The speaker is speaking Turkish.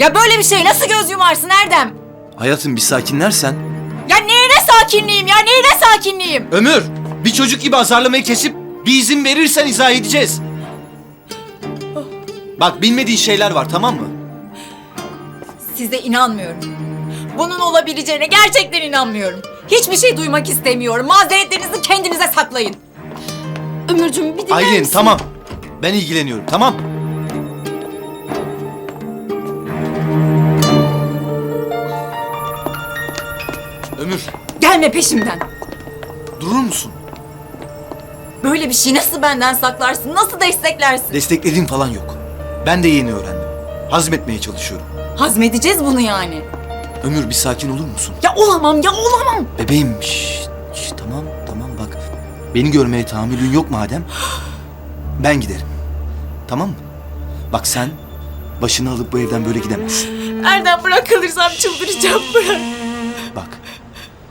Ya böyle bir şey nasıl göz yumarsın Erdem? Hayatım bir sakinlersen. Ya neyine sakinliğim ya neyine sakinliğim? Ömür! Bir çocuk gibi azarlamayı kesip bir izin verirsen izah edeceğiz. Bak bilmediğin şeyler var tamam mı? Size inanmıyorum. Bunun olabileceğine gerçekten inanmıyorum. Hiçbir şey duymak istemiyorum. Mazeretlerinizi kendinize saklayın. Ömürcüğüm bir dinler Aylin misin? tamam. Ben ilgileniyorum tamam. Ömür Gelme peşimden. durur musun? Böyle bir şey nasıl benden saklarsın? Nasıl desteklersin? Desteklediğim falan yok. Ben de yeni öğrendim. Hazmetmeye çalışıyorum. Hazmedeceğiz bunu yani. Ömür bir sakin olur musun? Ya olamam ya olamam. Bebeğim şşş, şşş, tamam tamam bak. Beni görmeye tahammülün yok madem. Ben giderim. Tamam mı? Bak sen başını alıp bu evden böyle gidemezsin. Erdem bırak kalırsam çıldıracağım bırak.